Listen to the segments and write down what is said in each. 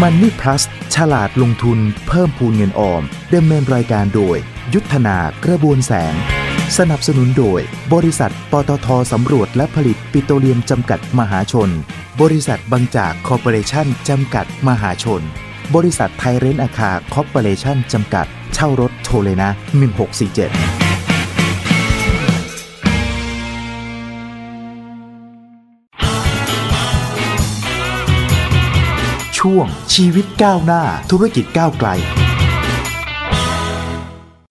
มันนี่พลัสฉลาดลงทุน เพิ่มพูนเงินออมดำเนินรายการโดย ยุทธนากระบวนแสง สนับสนุนโดย บริษัท ปตทสำรวจและผลิตปิโตรเลียมจำกัดมหาชน บริษัทบางจากคอร์ปอเรชั่นจำกัดมหาชน บริษัทไทยเรนอาคาคอร์ปอเรชั่นจำกัด เช่ารถโทรเลยนะ 1647 ช่วงชีวิตก้าวหน้า ธุรกิจก้าวไกล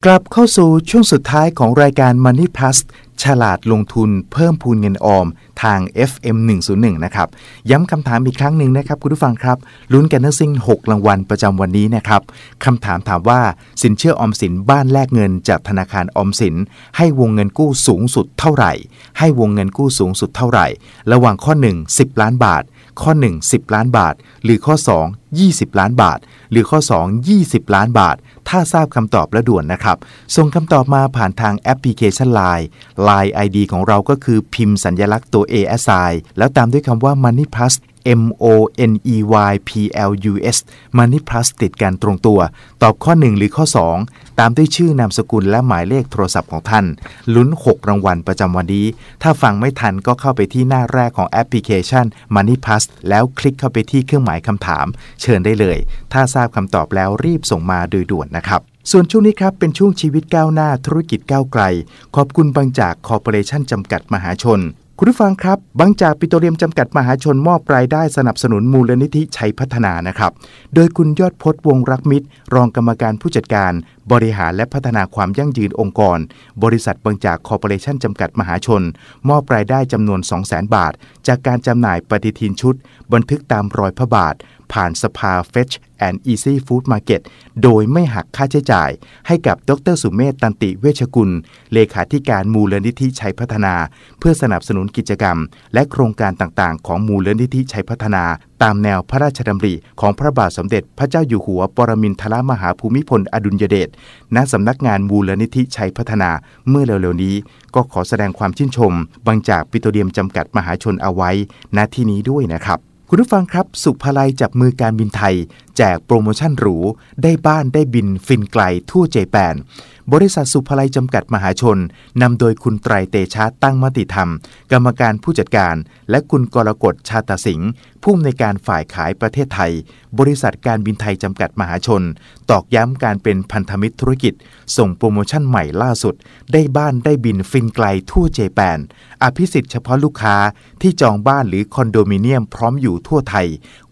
กลับเข้าสู่ช่วงสุดท้ายของรายการ Money Plus ฉลาดลงทุนเพิ่มพูนเงินออมทาง FM 101 นะครับ ย้ำคำถามอีกครั้งหนึ่งนะครับ คุณผู้ฟังครับลุ้นกันทั้งสิ้น 6 รางวัลประจำวันนี้นะครับคำถามถามว่าสินเชื่อออมสินบ้านแลกเงินจากธนาคารออมสิน ให้วงเงินกู้สูงสุดเท่าไหร่ ให้วงเงินกู้สูงสุดเท่าไหร่ ระหว่างข้อ 1 10 ล้านบาท ข้อ 1 10 ล้านบาท หรือข้อ 2 20 ล้านบาท หรือข้อ 2 20 ล้านบาท ถ้าทราบคำตอบและด่วนนะครับ ส่งคำตอบมาผ่านทางแอปพลิเคชัน Line Line ID ของเราก็คือพิมพ์สัญญลักษณ์ตัว ASI แล้วตามด้วยคำว่า Money Plus M O N E Y P L U S Money Plus ติดกันตรงตัว ตอบข้อ 1 หรือข้อ 2 ตามด้วยชื่อนามสกุลและหมายเลขโทรศัพท์ของท่าน ลุ้น 6 รางวัลประจำวันนี้ ถ้าฟังไม่ทันก็เข้าไปที่หน้าแรกของแอปพลิเคชัน Money Plus แล้วคลิกเข้าไปที่เครื่องหมายคำถาม เชิญได้เลย ถ้าทราบคำตอบแล้วรีบส่งมาโดยด่วนนะครับส่วนช่วงนี้ครับ เป็นช่วงชีวิตก้าวหน้าธุรกิจก้าวไกล ขอบคุณบางจากคอร์ปอเรชั่นจำกัดมหาชน คุณผู้ฟังครับบางจากปิโตรเลียมจำกัดมหาชนมอบรายได้สนับสนุนมูลนิธิชัยพัฒนานะครับ โดยคุณยอดพจน์วงรักมิตร รองกรรมการผู้จัดการ บริหารและพัฒนาความยั่งยืนองค์กร บริษัทบางจากคอร์ปอเรชั่นจำกัดมหาชน มอบรายได้จำนวน 200,000 บาท จากการจำหน่ายปฏิทินชุด บันทึกตามรอยพระบาท ผ่านสภา Fetch and Easy Food Market โดยไม่หักค่าใช้จ่าย ให้กับดรสุเมธตันติเวชกุล เลขาธิการมูลนิธิชัยพัฒนา เพื่อสนับสนุนกิจกรรม และโครงการต่างๆ ของมูลนิธิชัยพัฒนา ตามแนวพระราชดำริของพระบาทสมเด็จพระเจ้าอยู่หัวปรมินทรมหาภูมิพลอดุลยเดชณสำนักงานมูลนิธิชัยพัฒนาเมื่อเร็วๆนี้ ก็ขอแสดงความชื่นชมบางจากปิโตรเลียมจำกัดมหาชนเอาไว้ณที่นี้ด้วยนะครับ คุณผู้ฟังครับ สุภาลัยจับมือการบินไทย แจกโปรโมชั่นหรู ได้บ้านได้บินฟินไกลทั่วเจแปนบริษัทสุภาลัยจำกัดมหาชน นำโดยคุณไตรเตชะตั้งมติธรรม กรรมการผู้จัดการ และคุณกรกฎชาตสิงห์ผู้อำนวยการฝ่ายขายประเทศไทย บริษัทการบินไทยจำกัดมหาชน ตอกย้ำการเป็นพันธมิตรธุรกิจ ส่งโปรโมชั่นใหม่ล่าสุด ได้บ้านได้บินฟินไกลทั่วเจแปนอภิสิทธิ์เฉพาะลูกค้าที่จองบ้านหรือคอนโดมิเนียมพร้อมอยู่ทั่วไทย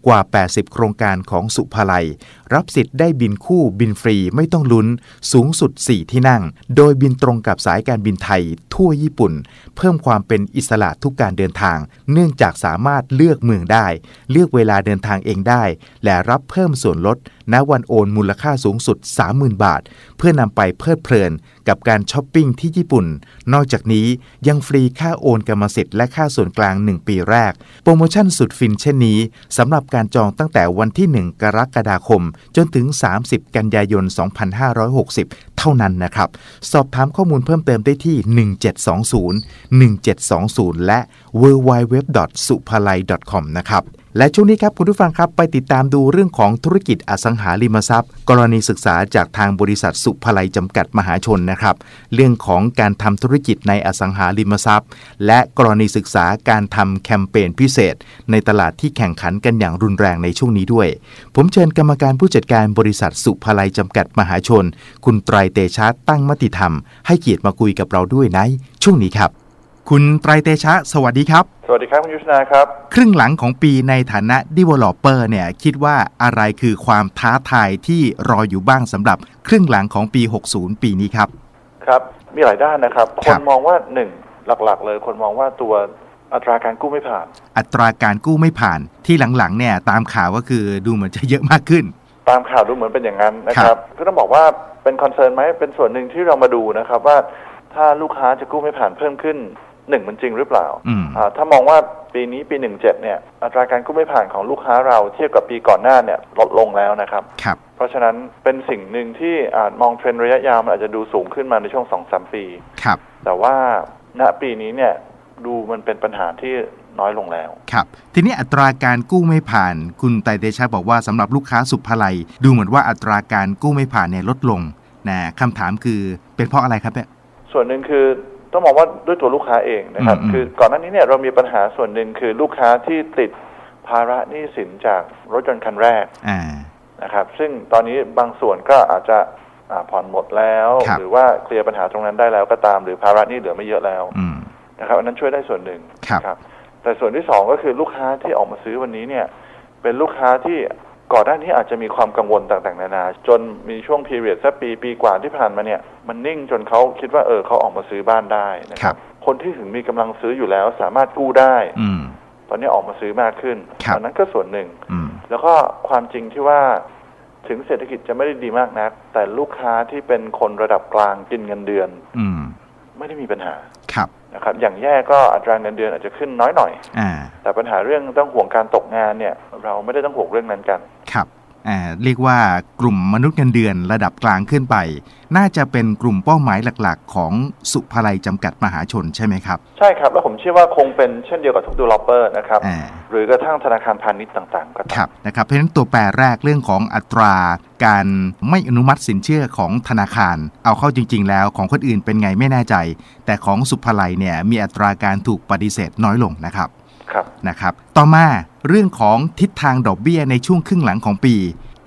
กว่า 80 โครงการของสุภาลัย รับสิทธิ์ได้บินคู่บินฟรีไม่ต้องลุ้นสูงสุด 4 ที่นั่ง โดยบินตรงกับสายการบินไทย ทั่วญี่ปุ่น เพิ่มความเป็นอิสระทุกการเดินทาง เนื่องจากสามารถเลือกเมืองได้ เลือกเวลาเดินทางเองได้ และรับเพิ่มส่วนลด ณวันโอนมูลค่าสูงสุด 30,000 บาท เพื่อนำไปเพลิดเพลินกับการช้อปปิ้งที่ญี่ปุ่น นอกจากนี้ยังฟรีค่าโอนกรรมสิทธิ์และค่าส่วนกลาง 1 ปีแรก โปรโมชั่นสุดฟินเช่นนี้สำหรับการจองตั้งแต่วันที่ 1 กรกฎาคม จนถึง 30 กันยายน 2560 เท่านั้นนะครับ สอบถามข้อมูลเพิ่มเติมได้ที่ 1720 1720 และ w w w s u p a l a i c o m นะครับ และช่วงนี้ครับคุณผู้ฟังครับไปติดตามดูเรื่องของธุรกิจอสังหาริมทรัพย์ กรณีศึกษาจากทางบริษัทสุภาลัยจำกัดมหาชนนะครับ เรื่องของการทำธุรกิจในอสังหาริมทรัพย์ และกรณีศึกษาการทำแคมเปญพิเศษ ในตลาดที่แข่งขันกันอย่างรุนแรงในช่วงนี้ด้วย ผมเชิญกรรมการผู้จัดการบริษัทสุภาลัยจำกัดมหาชน คุณไตรเตชะตั้งมติธรรม ให้เกียรติมาคุยกับเราด้วยในช่วงนี้ครับ คุณไตรเตชะ สวัสดีครับ สวัสดีครับ คุณยุทธนาครับ ครึ่งหลังของปีในฐานะ Developer เนี่ย คิดว่าอะไรคือความท้าทายที่รออยู่บ้างสำหรับครึ่งหลังของปี 60 ปีนี้ครับ ครับ มีหลายด้านนะครับคครับนมองว่าหนึ่งหลักๆ เลย คนมองว่าตัวอัตราการกู้ไม่ผ่าน อัตราการกู้ไม่ผ่านที่หลังๆเนี่ยตามข่าวก็คือดูเหมือนจะเยอะมากขึ้น ตามข่าวดูเหมือนเป็นอย่างนั้นนะคครัรับบก็ต้องบอกว่าเป็นคอนเซิร์นไหมเป็นส่วนหนึ่งที่เรามาดูนะครับว่าถ้าลูกค้าจะกู้ไม่ผ่านเพิ่มขึ้น หนึ่งมันจริงหรือเปล่าอืมอ่า ถ้ามองว่าปีนี้ปีหนึ่งเจ็ดเนี่ยอัตราการกู้ไม่ผ่านของลูกค้าเราเทียบกับปีก่อนหน้าเนี่ยลดลงแล้วนะครับครับเพราะฉะนั้นเป็นสิ่งหนึ่งที่อาจมองเทรนด์ระยะยาวมันอาจจะดูสูงขึ้นมาในช่วงสองสามปีครับแต่ว่าณปีนี้เนี่ยดูมันเป็นปัญหาที่น้อยลงแล้ว ครับ ทีนี้อัตราการกู้ไม่ผ่าน คุณไตรเดชาบอกว่าสำหรับลูกค้าสุภาลัยดูเหมือนว่าอัตราการกู้ไม่ผ่านเนี่ยลดลงนะคำถามคือเป็นเพราะอะไรครับเนี่ยส่วนหนึ่งคือ ต้องมองว่าด้วยตัวลูกค้าเองนะครับอืมอืมคือก่อนหน้านี้เนี่ยเรามีปัญหาส่วนหนึ่งคือลูกค้าที่ติดภาระหนี้สินจากรถยนต์คันแรกอ่านะครับ ซึ่งตอนนี้บางส่วนก็อาจจะอ่าผ่อนหมดแล้วครับหรือว่าเคลียร์ปัญหาตรงนั้นได้แล้วก็ตาม หรือภาระหนี้เหลือไม่เยอะแล้วอืมนะครับ อันนั้นช่วยได้ส่วนหนึ่งครับครับ แต่ส่วนที่สองก็คือลูกค้าที่ออกมาซื้อวันนี้เนี่ย เป็นลูกค้าที่ ก่อนหน้านี้อาจจะมีความกังวลต่างๆ นานาจนมีช่วงพีเรียดสักปีปีกว่าที่ผ่านมาเนี่ยมันนิ่งจนเขาคิดว่าเออเขาออกมาซื้อบ้านได้นะคครัรับบคนที่ถึงมีกำลังซื้ออยู่แล้วสามารถกู้ได้ อืมตอนนี้ออกมาซื้อมากขึ้นครับอันั้นก็ส่วนหนึ่งอืมแล้วก็ความจริงที่ว่าถึงเศรษฐกิจจะไม่ได้ดีมากนัก แต่ลูกค้าที่เป็นคนระดับกลางกินเงินเดือน อืมไม่ได้มีปัญหาครับ นะครับอย่างแย่ก็อัตราเงินเดือนอาจจะขึ้นน้อยหน่อยอ่าแต่ปัญหาเรื่องต้องห่วงการตกงานเนี่ย เราไม่ได้ต้องห่วงเรื่องนั้นกันครับอ่า เรียกว่ากลุ่มมนุษย์เงินเดือนระดับกลางขึ้นไป น่าจะเป็นกลุ่มเป้าหมายหลักๆ ของสุภาลัยจำกัดมหาชนใช่ไหมครับ ใช่ครับ แล้วผมเชื่อว่าคงเป็นเช่นเดียวกับทุก developer นะครับอ่าหรือกระทั่งธนาคารพาณิชย์ต่างๆ ก็คตามรับนะครับเพราะฉะนั้นตัวแปรแรกเรื่องของอัตราการไม่อนุมัติสินเชื่อของธนาคาร เอาเข้าจริง ๆ แล้วของคนอื่นเป็นไงไม่แน่ใจ แต่ของสุภาลัยเนี่ยมีอัตราการถูกปฏิเสธน้อยลงนะครับครับ นะครับ ต่อมาเรื่องของทิศทางดอกเบี้ยในช่วงครึ่งหลังของปี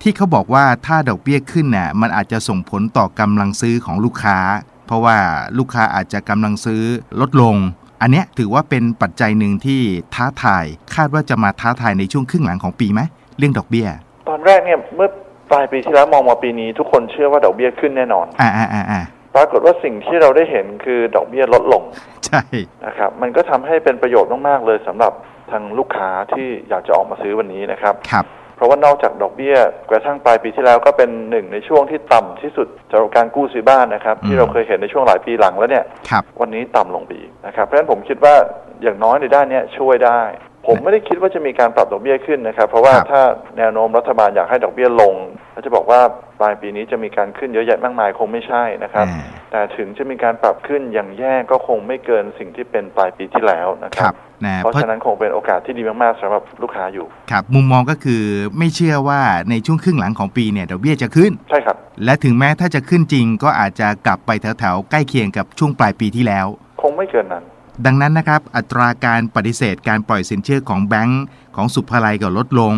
ที่เขาบอกว่าถ้าดอกเบี้ยขึ้นน่ะมันอาจจะส่งผลต่อกำลังซื้อของลูกค้า เพราะว่าลูกค้าอาจจะกำลังซื้อลดลง อันเนี้ยถือว่าเป็นปัจจัยหนึ่งที่ท้าทายคาดว่าจะมาท้าทายในช่วงครึ่งหลังของปีไหมเรื่องดอกเบี้ย ตอนแรกเนี่ยเมื่อปลายปีที่แล้วมองมาปีนี้ ทุกคนเชื่อว่าดอกเบี้ยขึ้นแน่นอน อ่าอ่าอ่าอ่า ปรากฏว่าสิ่งที่เราได้เห็นคือดอกเบี้ยลดลงใช่นะครับ มันก็ทำให้เป็นประโยชน์มากๆเลยสำหรับทางลูกค้าที่อยากจะออกมาซื้อวันนี้นะครับครับเพราะว่านอกจากดอกเบี้ยกระทั่งปลายปีที่แล้วก็เป็นหนึ่งในช่วงที่ต่ำที่สุดสำหรับการกู้ซื้อบ้านนะครับอืมที่เราเคยเห็นในช่วงหลายปีหลังแล้วเนี่ยครับวันนี้ต่ำลงไปอีกนะครับเพราะฉะนั้นผมคิดว่าอย่างน้อยในด้านเนี้ยช่วยได้ ผมไม่ได้คิดว่าจะมีการปรับดอกเบี้ยขึ้นนะครับ เพราะว่าครับถ้าแนวโน้มรัฐบาลอยากให้ดอกเบี้ยลง แล้วจะบอกว่าปลายปีนี้จะมีการขึ้นเยอะแยะมากมายคงไม่ใช่นะครับอ่าแต่ถึงจะมีการปรับขึ้นอย่างแย่ก็คงไม่เกินสิ่งที่เป็นปลายปีที่แล้วนะคครัรับบนะเพราะเพราะฉะนั้นคงเป็นโอกาสที่ดีมากๆสำหรับลูกค้าอยู่ ครับ มุมมองก็คือไม่เชื่อว่าในช่วงครึ่งหลังของปีเนี่ยดอกเบี้ยจะขึ้น ใช่ครับ และถึงแม้ถ้าจะขึ้นจริง ก็อาจจะกลับไปแถวๆใกล้เคียงกับช่วงปลายปีที่แล้ว คงไม่เกินนั้นดังนั้นนะครับ อัตราการปฏิเสธการปล่อยสินเชื่อของแบงก์ของสุภาลัยก็ลดลง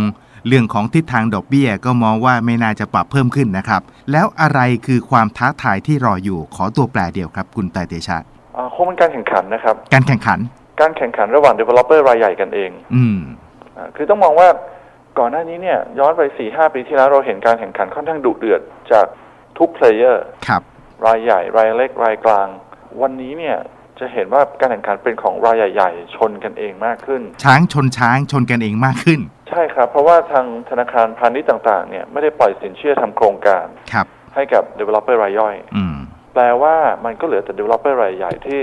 เรื่องของทิศทางดอกเบี้ยก็มองว่าไม่น่าจะปรับเพิ่มขึ้นนะครับ แล้วอะไรคือความท้าทายที่รออยู่ขอตัวแปรเดียวครับ คุณไตรเตชะอ่าคงเป็นการแข่งขันนะครับ การแข่งขัน การแข่งขันระหว่าง developer รายใหญ่กันเอง อืมอ่าคือต้องมองว่าก่อนหน้านี้เนี่ยย้อนไปสี่ห้าปีที่แล้วเราเห็นการแข่งขันค่อนข้างดุเดือดจากทุกเพลเยอร์ครับรายใหญ่ รายเล็กรายกลาง วันนี้เนี่ยจะเห็นว่าการแข่งขันเป็นของรายใหญ่ ๆ ชนกันเองมากขึ้น ช้างชนช้างชนกันเองมากขึ้น ใช่ครับ เพราะว่าทางธนาคารพาณิชย์ต่างๆเนี่ยไม่ได้ปล่อยสินเชื่อทำโครงการ ครับ ให้กับ developer รายย่อยอืมแปลว่ามันก็เหลือแต่ developer รายใหญ่ที่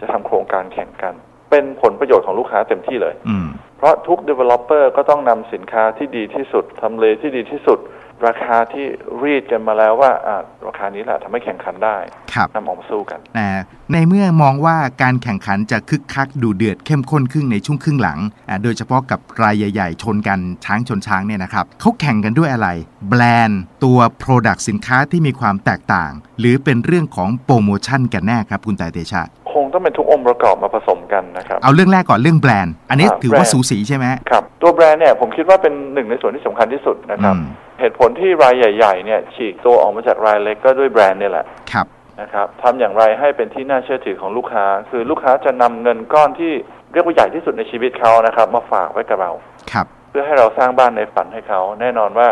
จะทำโครงการแข่งกัน เป็นผลประโยชน์ของลูกค้าเต็มที่เลยอืมเพราะทุก developer ก็ต้องนำสินค้าที่ดีที่สุดทำเลที่ดีที่สุด ราคาที่รีดกันมาแล้วว่าอ่าราคานี้แหละทำให้แข่งขันได้ครับนำออกมาสู้กันนะในเมื่อมองว่าการแข่งขันจะคึกคักดูเดือดเข้มข้นขึ้นในช่วงครึ่งหลังอ่าโดยเฉพาะกับรายใหญ่ ๆ ชนกันช้างชนช้างเนี่ยนะครับเขาแข่งกันด้วยอะไร แบรนด์ตัว Product สินค้าที่มีความแตกต่าง หรือเป็นเรื่องของโปรโมชั่นกันแน่ครับคุณไตรเตชะ คงต้องเป็นทุกองค์ประกอบมาผสมกันนะครับ เอาเรื่องแรกก่อนเรื่องแบรนด์ อันนี้อ่าถือว่าแบรนด์สูสีใช่ไหมครับ ตัวแบรนด์เนี่ยผมคิดว่าเป็นหนึ่งในส่วนที่สำคัญที่สุดนะครับอืมเหตุผลที่รายใหญ่ๆเนี่ยฉีกตัวออกมาจากรายเล็กก็ด้วยแบรนด์เนี่ยแหละครับนะครับทำอย่างไรให้เป็นที่น่าเชื่อถือของลูกค้า คือลูกค้าจะนำเงินก้อนที่เรียกว่าใหญ่ที่สุดในชีวิตเขานะครับ มาฝากไว้กับเราครับ เพื่อให้เราสร้างบ้านในฝันให้เขา แน่นอนว่า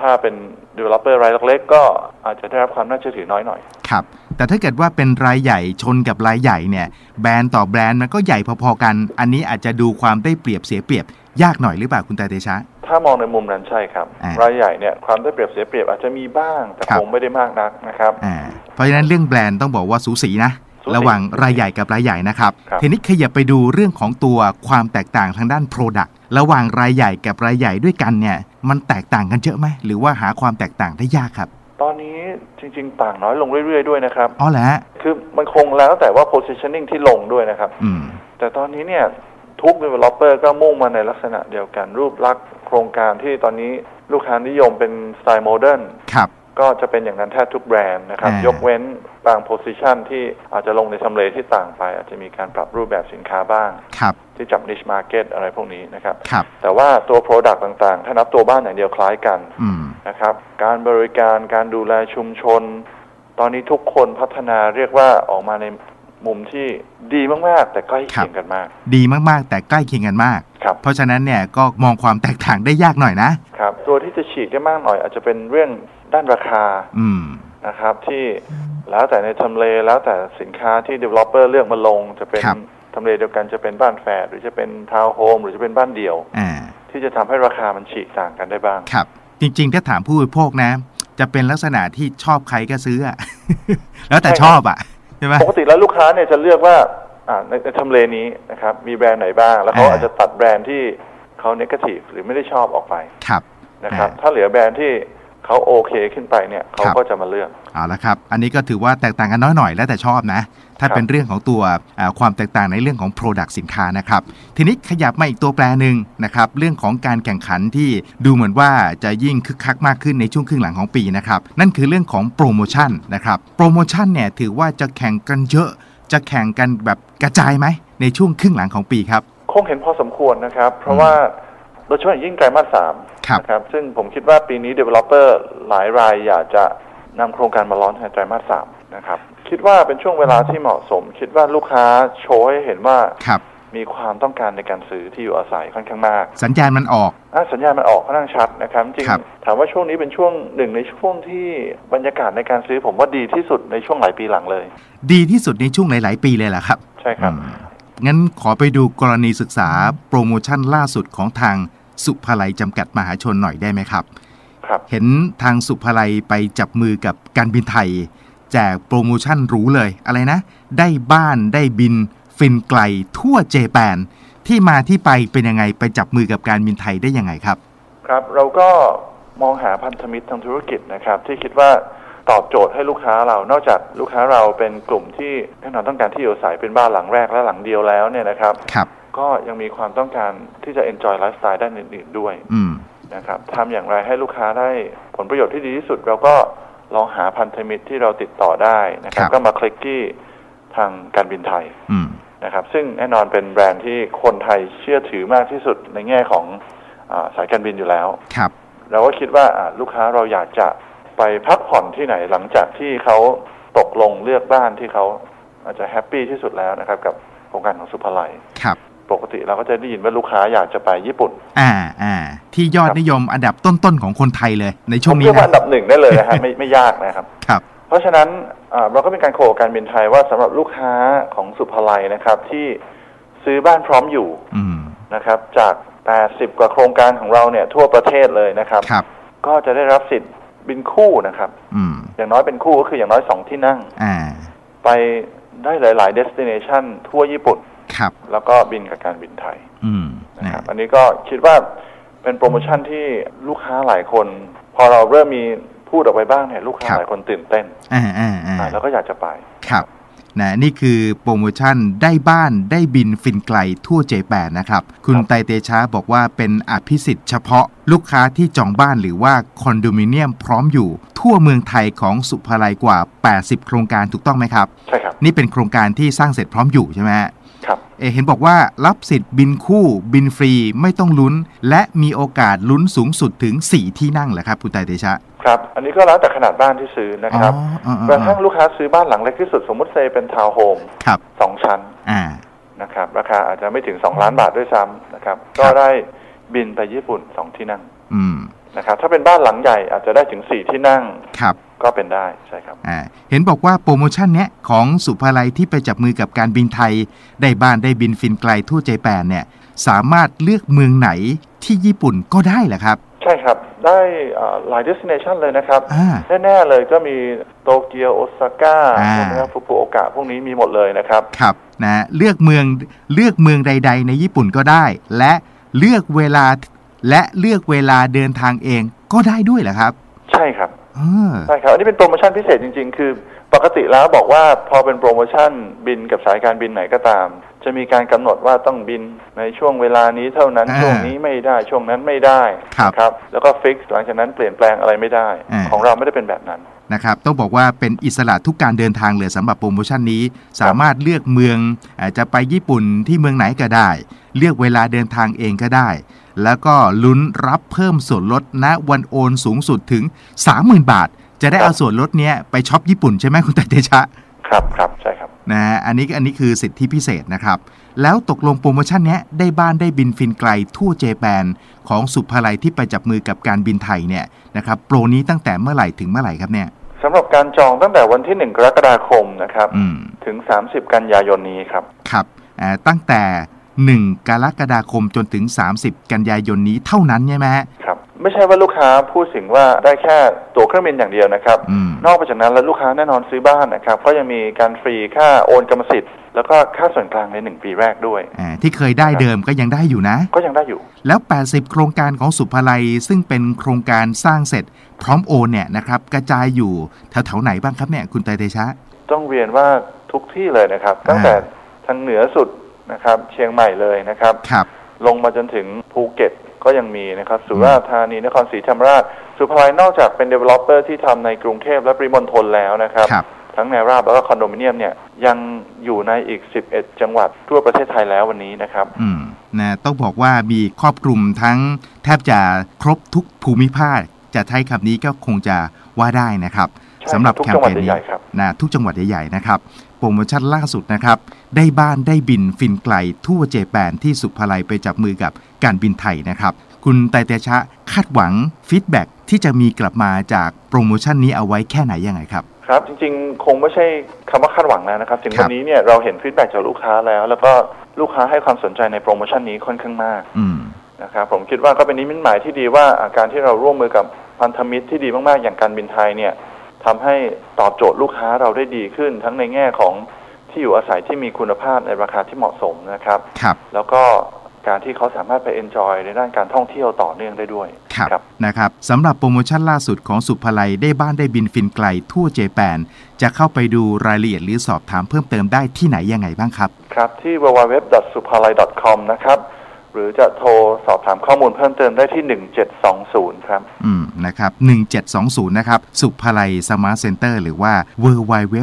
ถ้าเป็น developer รายเล็กๆก็อาจจะได้รับความน่าเชื่อถือน้อยหน่อย ครับ แต่ถ้าเกิดว่าเป็นรายใหญ่ชนกับรายใหญ่เนี่ย แบรนด์ต่อแบรนด์มันก็ใหญ่พอๆกัน อันนี้อาจจะดูความได้เปรียบเสียเปรียบ ยากหน่อยหรือเปล่าคุณไตรเตชะ ถ้ามองในมุมนั้นใช่ครับ อ่ารายใหญ่เนี่ยความได้เปรียบเสียเปรียบอาจจะมีบ้างแต่ครับ คงไม่ได้มากนักนะครับ อ่า เพราะฉะนั้นเรื่องแบรนด์ต้องบอกว่าสูสีนะ สูสีระหว่างรายใหญ่กับรายใหญ่นะครับ ครับ ทีนี้ขยับไปดูเรื่องของตัวความแตกต่างทางด้าน Product ระหว่างรายใหญ่กับรายใหญ่ด้วยกันเนี่ย มันแตกต่างกันเยอะไหมหรือว่าหาความแตกต่างได้ยากครับ ตอนนี้จริง ๆ ต่างน้อยลงเรื่อย ๆ ด้วยนะครับอ๋อเหรอฮะคือมันคงแล้วแต่ว่า positioning ที่ลงด้วยนะครับ อืม แต่ตอนนี้เนี่ยทุก developer ก็มุ่งมาในลักษณะเดียวกันรูปลักษณ์โครงการที่ตอนนี้ลูกค้านิยมเป็นสไตล์โมเดิร์นครับ ก็จะเป็นอย่างนั้นแทบทุกแบรนด์นะครับอ่ายยกเว้นบางโพสิชันที่อาจจะลงในทำเลที่ต่างไป อาจจะมีการปรับรูปแบบสินค้าบ้างครับที่จับ niche market อะไรพวกนี้นะครับครับแต่ว่าตัว Product ต่างๆ ถ้านับตัวบ้านอย่างเดียวคล้ายกันอืมนะครับ การบริการการดูแลชุมชน ตอนนี้ทุกคนพัฒนาเรียกว่าออกมาในมุมที่ดีมาก ๆ แต่ใกล้เคียงกันมาก ดีมากๆ แต่ใกล้เคียงกันมากครับเพราะฉะนั้นเนี่ยก็มองความแตกต่างได้ยากหน่อยนะครับตัวที่จะฉีกได้มากหน่อย อาจจะเป็นเรื่อง ด้านราคาอืมนะครับ ที่แล้วแต่ในทำเลแล้วแต่สินค้าที่ developer เลือกมาลง จะเป็นครับทำเลเดียวกันจะเป็นบ้านแฝดหรือจะเป็นทาวน์โฮมหรือจะเป็นบ้านเดี่ยวอ่าที่จะทำให้ราคามันฉีกต่างกันได้บ้างครับ จริง ๆ ถ้าถามผู้บริโภคนะ จะเป็นลักษณะที่ชอบใครก็ซื้ออะแล้วแต่ใช่ครับชอบอะใช่ไหมปกติแล้วลูกค้าเนี่ยจะเลือกว่าอ่าในในทำเลนี้นะครับ มีแบรนด์ไหนบ้าง แล้วเขาอ่าอาจจะตัดแบรนด์ที่เขาเนกาทีฟหรือไม่ได้ชอบออกไปครับนะครับอ่าถ้าเหลือแบรนด์ที่ เขาโอเคขึ้นไปเนี่ยเขาครับก็จะมาเลือกเอาละครับ อันนี้ก็ถือว่าแตกต่างกันน้อยหน่อยแล้วแต่ชอบนะ ถ้าครับเป็นเรื่องของตัวอ่าความแตกต่างในเรื่องของ Product สินค้านะครับ ทีนี้ขยับมาอีกตัวแปรหนึ่งนะครับ เรื่องของการแข่งขันที่ดูเหมือนว่าจะยิ่งคึกคักมากขึ้นในช่วงครึ่งหลังของปีนะครับ นั่นคือเรื่องของโปรโมชั่นนะครับโปรโมชั่นเนี่ยถือว่าจะแข่งกันเยอะ จะแข่งกันแบบกระจายไหมในช่วงครึ่งหลังของปีครับคงเห็นพอสมควรนะครับ เพราะว่า โดยเฉพาะอย่างยิ่งไตรมาสสามครับนะครับ ซึ่งผมคิดว่าปีนี้ developer หลายรายอยากจะนำโครงการมาล้อนในไตรมาสสามนะครับ คิดว่าเป็นช่วงเวลาที่เหมาะสม คิดว่าลูกค้าโชว์ให้เห็นว่าครับมีความต้องการในการซื้อที่อยู่อาศัยค่อนข้างมาก สัญญาณมันออกอะสัญญาณมันออกค่อนข้างชัดนะครับ จริงครับถามว่าช่วงนี้เป็นช่วงหนึ่งในช่วงที่บรรยากาศในการซื้อผมว่าดีที่สุดในช่วงหลายปีหลังเลย ดีที่สุดในช่วงหลาย ๆ ปีเลยแหละครับ ใช่ครับอืมงั้นขอไปดูกรณีศึกษาโปรโมชั่นล่าสุดของทาง สุภาลัยจำกัดมหาชนหน่อยได้ไหมครับ ครับ เห็นทางสุภาลัยไปจับมือกับการบินไทย แจกโปรโมชั่นหรูเลยอะไรนะ ได้บ้านได้บิน ฟินไกลทั่วเจแปน ที่มาที่ไปเป็นยังไงไปจับมือกับการบินไทยได้ยังไงครับ ครับ เราก็มองหาพันธมิตรทางธุรกิจนะครับ ที่คิดว่า ตอบโจทย์ให้ลูกค้าเรา นอกจากลูกค้าเราเป็นกลุ่มที่แน่นอนต้องการที่อยู่อาศัยเป็นบ้านหลังแรกและหลังเดียวแล้วเนี่ยนะครับ ครับ ก็ยังมีความต้องการที่จะ enjoy ไลฟ์สไตล์ด้านอื่นๆด้วยอืม นะครับทำอย่างไรให้ลูกค้าได้ผลประโยชน์ที่ดีที่สุด เราก็ลองหาพันธมิตรที่เราติดต่อได้นะครับ ครับ ก็มาคลิกที่ทางการบินไทยอืม นะครับ ซึ่งแน่นอนเป็นแบรนด์ที่คนไทยเชื่อถือมากที่สุดในแง่ของอาสายการบินอยู่แล้ว ครับ เราก็คิดว่าอ่าลูกค้าเราอยากจะ ไปพักผ่อนที่ไหนหลังจากที่เขาตกลงเลือกบ้านที่เขาอาจจะแฮปปี้ที่สุดแล้วนะครับ กับโครงการของสุภาลัยครับ ปกติเราก็จะได้ยินว่าลูกค้าอยากจะไปญี่ปุ่น อ่าอ่าที่ยอดนิยมอันดับต้นๆของคนไทยเลย ในช่วงผมนี้เชื่อว่านะอันดับหนึ่งได้เลยนะฮะไม่ไม่ยากนะครับครับ เพราะฉะนั้นอ่าเราก็เป็นการโคกับการบินไทยว่าสำหรับลูกค้าของสุภาลัยนะครับ ที่ซื้อบ้านพร้อมอยู่อืมนะครับ จาก 80 กว่าโครงการของเราเนี่ยทั่วประเทศเลยนะครับครับก็จะได้รับสิทธิ์ บินคู่นะครับ อืม อย่างน้อยเป็นคู่ก็คืออย่างน้อยสองที่นั่ง อ่า ไปได้หลายๆ destination ทั่วญี่ปุ่น ครับ แล้วก็บินกับการบินไทยอืมนะนะครับ อันนี้ก็คิดว่าเป็นโปรโมชั่นที่ลูกค้าหลายคน พอเราเริ่มมีพูดออกไปบ้างเนี่ยลูกค้าหลายคนตื่นเต้นอ่าอ่าอ่า อ่าแล้วก็อยากจะไป ครับนะนี่คือโปรโมชั่นได้บ้านได้บินฟินไกลทั่วเจแปนนะครับ คุณครับ ไตเตชะบอกว่าเป็นอภิสิทธิ์เฉพาะ ลูกค้าที่จองบ้านหรือว่าคอนโดมิเนียมพร้อมอยู่ทั่วเมืองไทยของสุภาลัยกว่า 80 โครงการถูกต้องไหมครับ ใช่ครับ นี่เป็นโครงการที่สร้างเสร็จพร้อมอยู่ใช่ไหมฮะครับเอเห็นบอกว่ารับสิทธิ์บินคู่บินฟรีไม่ต้องลุ้น และมีโอกาสลุ้นสูงสุดถึง 4 ที่นั่งเหรอครับคุณไตเตชะครับอันนี้ก็แล้วแต่ขนาดบ้านที่ซื้อนะครับอ๋ออ๋ออ๋อกระทั่งลูกค้าซื้อบ้านหลังเล็กที่สุดสมมติเซเป็นทาวน์โฮมครับสองชั้นอ่านะครับราคาอาจจะไม่ถึง 2 ล้านบาทด้วยซ้ำนะครับก็ได้ บินไปญี่ปุ่น2ที่นั่งอืมนะครับ ถ้าเป็นบ้านหลังใหญ่อาจจะได้ถึง4ที่นั่งครับ ก็เป็นได้ใช่ครับอ่าเห็นบอกว่าโปรโมชั่นเนี้ยของสุภาลัยที่ไปจับมือกับการบินไทย ได้บ้านได้บินฟินไกลทั่วเจแปนเนี่ย สามารถเลือกเมืองไหนที่ญี่ปุ่นก็ได้เหรอครับ ใช่ครับ ได้อ่าหลาย destination เลยนะครับอ่าแน่ ๆ เลยก็มีโตเกียวโอซาก้าอ่านะครับฟุกุโอกะพวกนี้มีหมดเลยนะครับ ครับนะเลือกเมืองเลือกเมืองใด ๆ ในญี่ปุ่นก็ได้และ เลือกเวลาและเลือกเวลาเดินทางเองก็ได้ด้วยเหรอครับ ใช่ครับอ่าใช่ครับ อันนี้เป็นโปรโมชั่นพิเศษจริง ๆ คือปกติแล้วบอกว่าพอเป็นโปรโมชั่นบินกับสายการบินไหนก็ตาม จะมีการกำหนดว่าต้องบินในช่วงเวลานี้เท่านั้นอ่าช่วงนี้ไม่ได้ช่วงนั้นไม่ได้ครับนะครับแล้วก็ฟิกหลังจากนั้นเปลี่ยนแปลงอะไรไม่ได้อ่าของเราไม่ได้เป็นแบบนั้นนะครับต้องบอกว่าเป็นอิสระทุกการเดินทางเลยสำหรับโปรโมชั่นนี้ สามารถเลือกเมืองอาจจะไปญี่ปุ่นที่เมืองไหนก็ได้ เลือกเวลาเดินทางเองก็ได้ แล้วก็ลุ้นรับเพิ่มส่วนลดณวันโอนสูงสุดถึง 30,000 บาท จะได้ครับเอาส่วนลดเนี้ยไปช็อปญี่ปุ่นใช่ไหมคุณไตเตชะ ครับครับใช่ครับนะฮะอันนี้อันนี้คือสิทธิพิเศษนะครับ แล้วตกลงโปรโมชั่นเนี้ยได้บ้านได้บินฟินไกลทั่วเจแปนของสุภาลัยที่ไปจับมือกับการบินไทยเนี่ยนะครับโปรนี้ตั้งแต่เมื่อไหร่ถึงเมื่อไหร่ครับเนี่ยสำหรับการจองตั้งแต่วันที่ 1 กรกฎาคมนะครับอืมถึง 30 กันยายนนี้ครับ ครับเอ่อตั้งแต่ 1 กรกฎาคมจนถึง 30 กันยายนนี้เท่านั้นใช่ไหมฮะครับไม่ใช่ว่าลูกค้าพูดถึงว่าได้แค่ตั๋วเครื่องบินอย่างเดียวนะครับอืมนอกไปจากนั้นแล้วลูกค้าแน่นอนซื้อบ้านนะครับก็ยังมีการฟรีค่าโอนกรรมสิทธิ์แล้วก็ค่าส่วนกลางใน 1 ปีแรกด้วยอ่าที่เคยได้เดิมก็ยังได้อยู่นะ ก็ยังได้อยู่ แล้ว 80 โครงการของสุภาลัยซึ่งเป็นโครงการสร้างเสร็จ พร้อมโอนเนี่ยนะครับกระจายอยู่แถวๆไหนบ้างครับเนี่ยคุณไตรเตชะ ต้องเรียนว่าทุกที่เลยนะครับ ตั้งแต่ทางเหนือสุด นะครับ เชียงใหม่เลยนะครับ ครับ ลงมาจนถึงภูเก็ตก็ยังมีนะครับสุราษฎร์ธานีนครศรีธรรมราช สุภาลัยนอกจากเป็น developer ที่ทำในกรุงเทพและปริมณฑลแล้วนะครับ ครับ ทั้งแนวราบแล้วก็คอนโดมิเนียมเนี่ยยังอยู่ในอีก 11 จังหวัดทั่วประเทศไทยแล้ววันนี้นะครับ อืมนะต้องบอกว่ามีครอบคลุมทั้งแทบจะครบทุกภูมิภาค จะใช้คำนี้ก็คงจะว่าได้นะครับใช่สำหรับทุกแคมจังหเปวัดญนี้ใหญ่ๆครับ นะทุกจังหวัดใหญ่ๆนะครับ โปรโมชั่นล่าสุดนะครับ ได้บ้านได้บินฟินไกล ทั่วเจแปนที่สุภาลัยไปจับมือกับการบินไทยนะครับ คุณไตเตชะคาดหวังฟีดแบ็กที่จะมีกลับมาจากโปรโมชั่นนี้เอาไว้แค่ไหนยังไงครับครับ จริงๆ คงไม่ใช่คำว่าคาดหวังแล้วนะครับถึงครัวับนนี้เนี่ยเราเห็นฟีดแบ็จากลูกค้าแล้ว แล้วก็ลูกค้าให้ความสนใจในโปรโมชั่นนี้ค่อนข้างมากอืมนะครับผมคิดว่าก็เป็นนิมิตหมายที่ดีว่าอาการที่เราร่วมมือกับพันธมิตรที่ดีมากๆ อย่างการบินไทยเนี่ย ทำให้ตอบโจทย์ลูกค้าเราได้ดีขึ้น ทั้งในแง่ของที่อยู่อาศัยที่มีคุณภาพในราคาที่เหมาะสมนะครับครับ แล้วก็การที่เขาสามารถไป enjoy ในด้านการท่องเที่ยวต่อเนื่องได้ด้วยครับครับนะครับสำหรับโปรโมชั่นล่าสุดของสุภาลัยได้บ้านได้บินฟินไกลทั่วเจแปน จะเข้าไปดูรายละเอียดหรือสอบถามเพิ่มเติมได้ที่ไหนยังไงบ้างครับ ครับที่ www.supalai.com นะครับ หรือจะโทรสอบถามข้อมูลเพิ่มเติมได้ที่ 1720 ครับ อืม นะครับ 1720 นะครับ สุภาลัยสมาร์ทเซ็นเตอร์หรือว่า w w w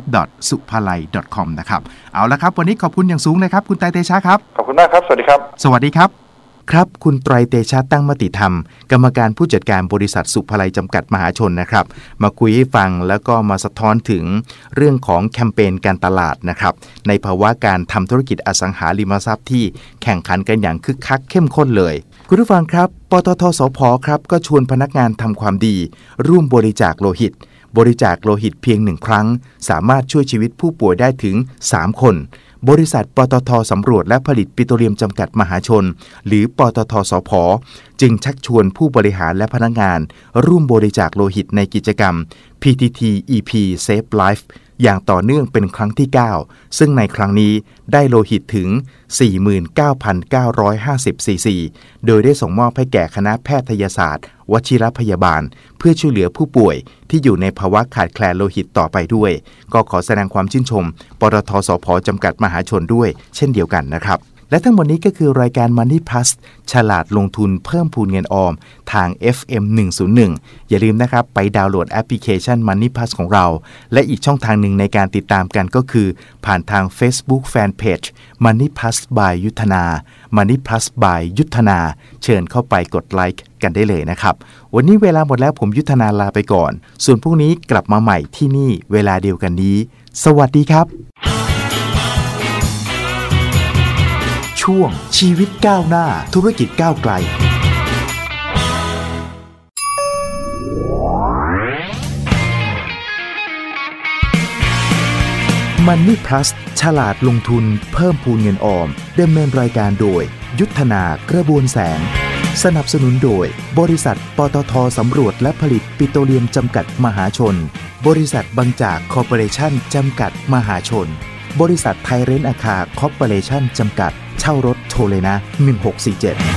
s u p a l a i c o m นะครับ เอาละครับ วันนี้ขอบคุณอย่างสูงเลยครับ คุณไตรเตชะครับ ขอบคุณมากครับ สวัสดีครับ สวัสดีครับ ครับ คุณไตรเตชะตั้งมติธรรม กรรมการผู้จัดการบริษัทสุภาลัยจำกัดมหาชนนะครับ มาคุยให้ฟังแล้วก็มาสะท้อนถึงเรื่องของแคมเปญการตลาดนะครับ ในภาวะการทำธุรกิจอสังหาริมทรัพย์ที่แข่งขันกันอย่างคึกคักเข้มข้นเลย คุณผู้ฟังครับ ปตทสพครับก็ชวนพนักงานทำความดี ร่วมบริจาคโลหิต บริจาคโลหิตเพียงหนึ่งครั้ง สามารถช่วยชีวิตผู้ป่วยได้ถึง 3 คน บริษัทปตทสำรวจและผลิตปิโตรเลียมจำกัดมหาชน หรือปตทสพจึงชักชวนผู้บริหารและพนักงาน ร่วมบริจาคโลหิตในกิจกรรม PTT EP Save Life อย่างต่อเนื่องเป็นครั้งที่ 9 ซึ่งในครั้งนี้ได้โลหิตถึง 49,950 ซีซี โดยได้ส่งมอบให้แก่คณะแพทยศาสตร์ วชิรพยาบาล เพื่อช่วยเหลือผู้ป่วยที่อยู่ในภาวะขาดแคลนโลหิตต่อไปด้วย ก็ขอแสดงความชื่นชม ปตทสพจำกัดมหาชนด้วย เช่นเดียวกันนะครับ และทั้งหมดนี้ก็คือรายการ Money Plus ฉลาดลงทุนเพิ่มพูนเงินออม ทาง FM 101 อย่าลืมนะครับ ไปดาวน์โหลดแอปพลิเคชัน Money Plus ของเรา และอีกช่องทางหนึ่งในการติดตามกันก็คือ ผ่านทาง Facebook Fanpage Money Plus by ยุทธนา Money Plus by ยุทธนา เชิญเข้าไปกดไลค์กันได้เลยนะครับ วันนี้เวลาหมดแล้วผมยุทธนาลาไปก่อน ส่วนพรุ่งนี้กลับมาใหม่ที่นี่เวลาเดียวกันนี้ สวัสดีครับ ช่วงชีวิตก้าวหน้า ธุรกิจก้าวไกล Money Plus ฉลาดลงทุนเพิ่มพูนเงินออมดำเนินรายการโดย ยุทธนากระบวนแสง สนับสนุนโดย บริษัท ปตทสำรวจและผลิตปิโตรเลียมจำกัดมหาชน บริษัทบางจากคอร์ปอเรชั่นจำกัดมหาชน บริษัทไทยเรนอาคาคอร์ปอเรชั่นจำกัด เช่ารถโทรเลยนะ 1647